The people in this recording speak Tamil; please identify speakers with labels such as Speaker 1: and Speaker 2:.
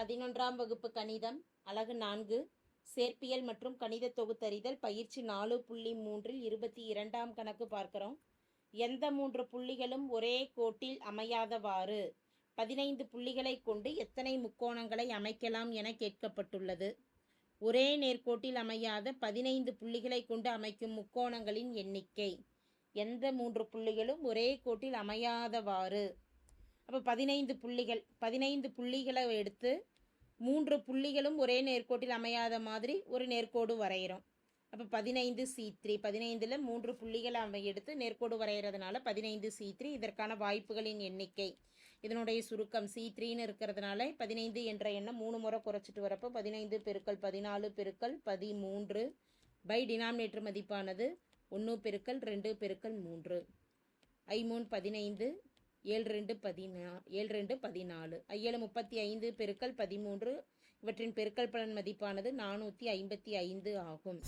Speaker 1: பதினொன்றாம் வகுப்பு கணிதம் அலகு நான்கு சேர்ப்பியல் மற்றும் கணித தொகுத்தறிதல் பயிற்சி நாலு புள்ளி மூன்றில் இருபத்தி இரண்டாம் கணக்கு பார்க்கிறோம். எந்த மூன்று புள்ளிகளும் ஒரே கோட்டில் அமையாதவாறு? பதினைந்து புள்ளிகளை கொண்டு எத்தனை முக்கோணங்களை அமைக்கலாம் என கேட்கப்பட்டுள்ளது. ஒரே நேர்கோட்டில் அமையாத பதினைந்து புள்ளிகளை கொண்டு அமைக்கும் முக்கோணங்களின் எண்ணிக்கை. எந்த மூன்று புள்ளிகளும் ஒரே கோட்டில் அமையாதவாறு? அப்போ பதினைந்து புள்ளிகள் பதினைந்து புள்ளிகளை எடுத்து மூன்று புள்ளிகளும் ஒரே நேர்கோட்டில் அமையாத மாதிரி ஒரு நேர்கோடு வரைகிறோம் அப்போ பதினைந்து சி த்ரீ பதினைந்தில் மூன்று புள்ளிகளை அவை எடுத்து நேர்கோடு வரைகிறதுனால பதினைந்து சி த்ரீ இதற்கான வாய்ப்புகளின் எண்ணிக்கை. இதனுடைய சுருக்கம் சி த்ரீன்னு இருக்கிறதுனால பதினைந்து என்ற எண்ணம் மூணு முறை குறைச்சிட்டு வரப்போ பதினைந்து பெருக்கள் பதினாலு பெருக்கள் பதிமூன்று பை டினாமினேட்டர் மதிப்பானது ஒன்று பெருக்கல் ரெண்டு பெருக்கள் மூன்று. ஐ பதினைந்து ஏழு ரெண்டு பதினா ஏழு ரெண்டு பதினாலு. ஏழு முப்பத்தி ஐந்து பெருக்கல் பதிமூன்று. இவற்றின் பெருக்கல் பலன் மதிப்பானது நானூற்றி ஐம்பத்தி ஐந்து ஆகும்.